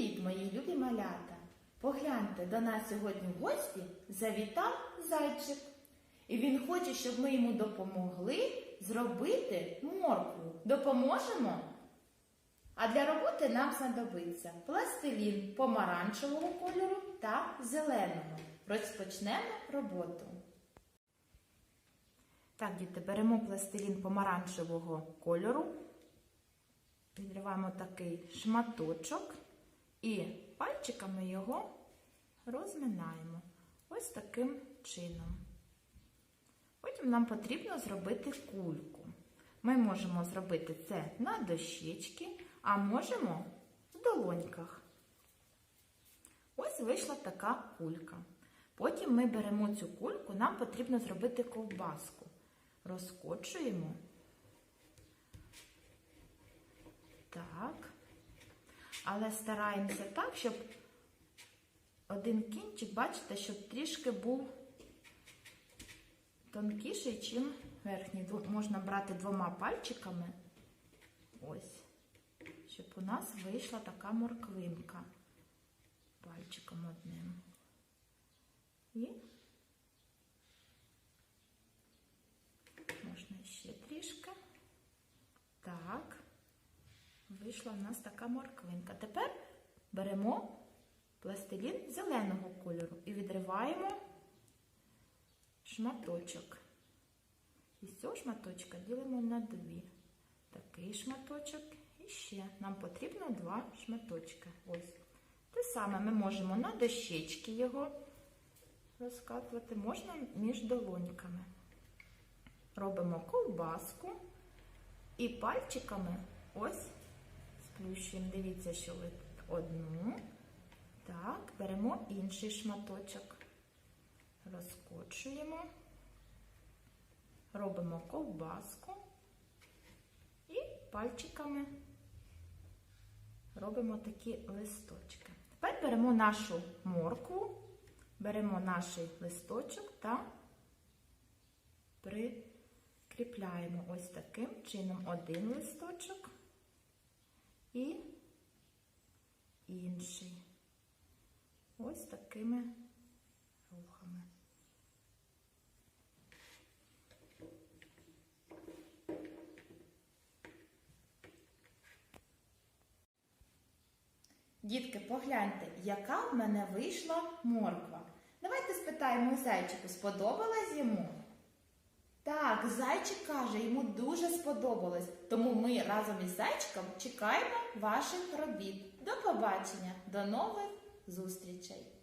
Привіт, мої любі малята! Погляньте, до нас сьогодні в гості завітав зайчик. І він хоче, щоб ми йому допомогли зробити моркву. Допоможемо? А для роботи нам знадобиться пластилін помаранчевого кольору та зеленого. Розпочнемо роботу. Так, діти, беремо пластилін помаранчевого кольору, відриваємо такий шматочок і пальчиками його розминаємо ось таким чином. Потім нам потрібно зробити кульку. Ми можемо зробити це на дощечки, а можемо в долоньках. Ось вийшла така кулька. Потім ми беремо цю кульку, нам потрібно зробити ковбаску. Розкочуємо. Так. Але стараємося так, щоб один кінчик, бачите, щоб трішки був тонкіший, чим верхній. Можна брати двома пальчиками. Ось, щоб у нас вийшла така морквинка пальчиком одним. І можна ще трішки. Так, вийшла в нас така морквинка. Тепер беремо пластилін зеленого кольору і відриваємо шматочок. І з цього шматочка ділимо на дві. Такий шматочок і ще. Нам потрібно два шматочки. Ось. Те саме ми можемо на дощечки його розкатувати, можна між долоньками. Робимо ковбаску і пальчиками ось сплющуємо. Дивіться, що ви одну. Так, беремо інший шматочок, розкочуємо, робимо ковбаску і пальчиками робимо такі листочки. Тепер беремо нашу моркву, беремо наш листочок та прикріпляємо ось таким чином один листочок і інший. Ось такими рухами. Дітки, погляньте, яка в мене вийшла морква. Давайте спитаємо зайчику, сподобалась йому? Так, зайчик каже, йому дуже сподобалось. Тому ми разом із зайчиком чекаємо ваших робіт. До побачення, до нових зустрічей!